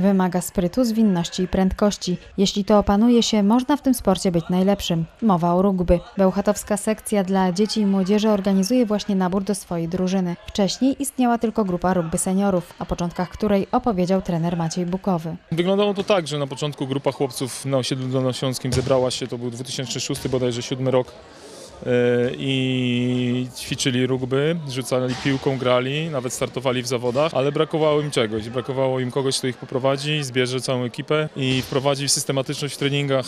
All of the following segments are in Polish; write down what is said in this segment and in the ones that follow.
Wymaga sprytu, zwinności i prędkości. Jeśli to opanuje się, można w tym sporcie być najlepszym. Mowa o rugby. Bełchatowska sekcja dla dzieci i młodzieży organizuje właśnie nabór do swojej drużyny. Wcześniej istniała tylko grupa rugby seniorów, o początkach której opowiedział trener Maciej Bukowy. Wyglądało to tak, że na początku grupa chłopców na osiedlu dolnośląskim zebrała się, to był 2006 bodajże 7 rok i ćwiczyli rugby, rzucali piłką, grali, nawet startowali w zawodach, ale brakowało im czegoś. Brakowało im kogoś, kto ich poprowadzi, zbierze całą ekipę i wprowadzi systematyczność w treningach.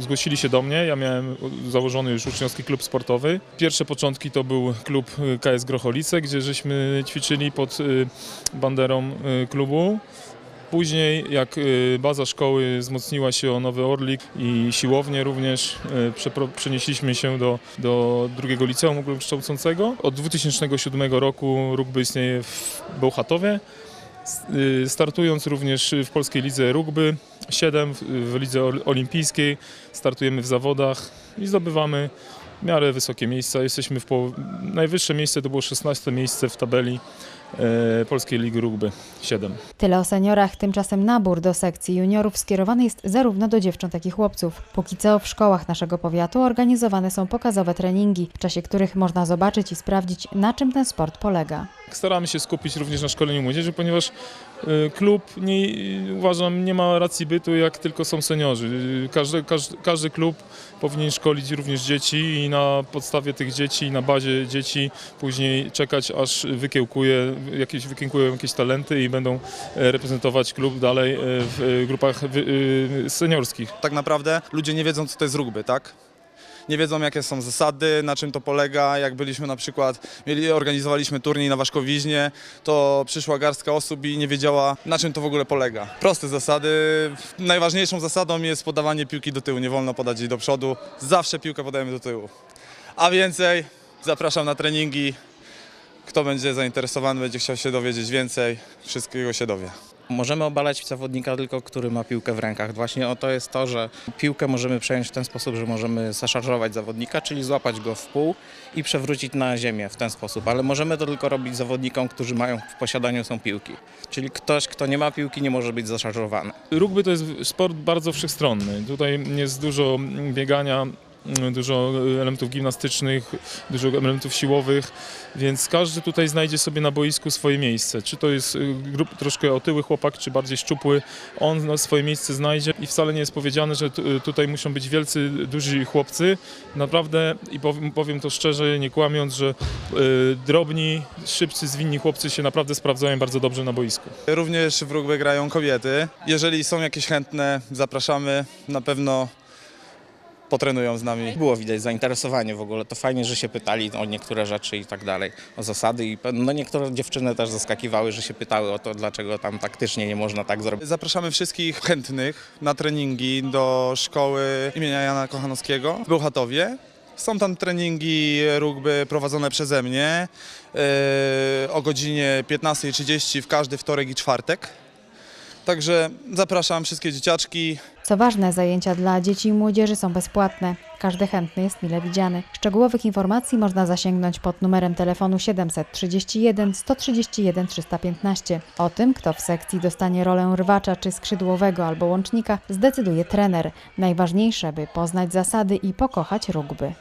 Zgłosili się do mnie, ja miałem założony już uczniowski klub sportowy. Pierwsze początki to był klub y, KS Grocholice, gdzie żeśmy ćwiczyli pod y, banderą klubu. Później, jak y, baza szkoły wzmocniła się o Nowy Orlik i siłownię również, y, przenieśliśmy się do, do drugiego liceum ogólnokształcącego. Od 2007 roku rugby istnieje w Bełchatowie, y, startując również w Polskiej Lidze Rugby 7, w, Lidze Ol- Olimpijskiej, startujemy w zawodach i zdobywamy w miarę wysokie miejsca. Jesteśmy w poł- najwyższe miejsce to było 16 miejsce w tabeli Polskiej Ligi Rugby 7. Tyle o seniorach, tymczasem nabór do sekcji juniorów skierowany jest zarówno do dziewcząt, jak i chłopców. Póki co w szkołach naszego powiatu organizowane są pokazowe treningi, w czasie których można zobaczyć i sprawdzić, na czym ten sport polega. Staramy się skupić również na szkoleniu młodzieży, ponieważ e, klub nie, uważam nie ma racji bytu jak tylko są seniorzy. E, Każdy, każdy, każdy klub powinien szkolić również dzieci i na podstawie tych dzieci, na bazie dzieci później czekać aż wykiełkuje, jakieś, wykiełkują jakieś talenty i będą e, reprezentować klub dalej e, w e, grupach seniorskich. tak naprawdę ludzie nie wiedzą, co to jest rugby, tak? Nie wiedzą, jakie są zasady, na czym to polega. Jak byliśmy na przykład, mieli, organizowaliśmy turniej na Waszkowiźnie, to przyszła garstka osób i nie wiedziała, na czym to w ogóle polega. Proste zasady. Najważniejszą zasadą jest podawanie piłki do tyłu. Nie wolno podać jej do przodu. Zawsze piłkę podajemy do tyłu. A więcej, zapraszam na treningi. Kto będzie zainteresowany, będzie chciał się dowiedzieć więcej, wszystkiego się dowie. Możemy obalać zawodnika tylko, który ma piłkę w rękach. Właśnie o to jest to, że piłkę możemy przejąć w ten sposób, że możemy zaszarżować zawodnika, czyli złapać go w pół i przewrócić na ziemię w ten sposób. Ale możemy to tylko robić zawodnikom, którzy mają w posiadaniu są piłki. Czyli ktoś, kto nie ma piłki, nie może być zaszarżowany. Rugby to jest sport bardzo wszechstronny. Tutaj jest dużo biegania, dużo elementów gimnastycznych, dużo elementów siłowych, więc każdy tutaj znajdzie sobie na boisku swoje miejsce. Czy to jest y, grup, troszkę otyły chłopak, czy bardziej szczupły, on swoje miejsce znajdzie i wcale nie jest powiedziane, że tu- tutaj muszą być wielcy, duzi chłopcy. Naprawdę, i powiem, powiem to szczerze, nie kłamiąc, że y, drobni, szybcy, zwinni chłopcy się naprawdę sprawdzają bardzo dobrze na boisku. Również w rugby grają kobiety. Jeżeli są jakieś chętne, zapraszamy. Na pewno potrenują z nami. Było widać zainteresowanie w ogóle. To fajnie, że się pytali o niektóre rzeczy i tak dalej, o zasady. I no niektóre dziewczyny też zaskakiwały, że się pytały o to, dlaczego tam taktycznie nie można tak zrobić. Zapraszamy wszystkich chętnych na treningi do szkoły imienia Jana Kochanowskiego w Bełchatowie. Są tam treningi rugby prowadzone przeze mnie yy, o godzinie 15.30 w każdy wtorek i czwartek. Także zapraszam wszystkie dzieciaczki, Co ważne, zajęcia dla dzieci i młodzieży są bezpłatne. Każdy chętny jest mile widziany. Szczegółowych informacji można zasięgnąć pod numerem telefonu 731 131 315. O tym, kto w sekcji dostanie rolę rwacza czy skrzydłowego albo łącznika, zdecyduje trener. Najważniejsze, by poznać zasady i pokochać rugby.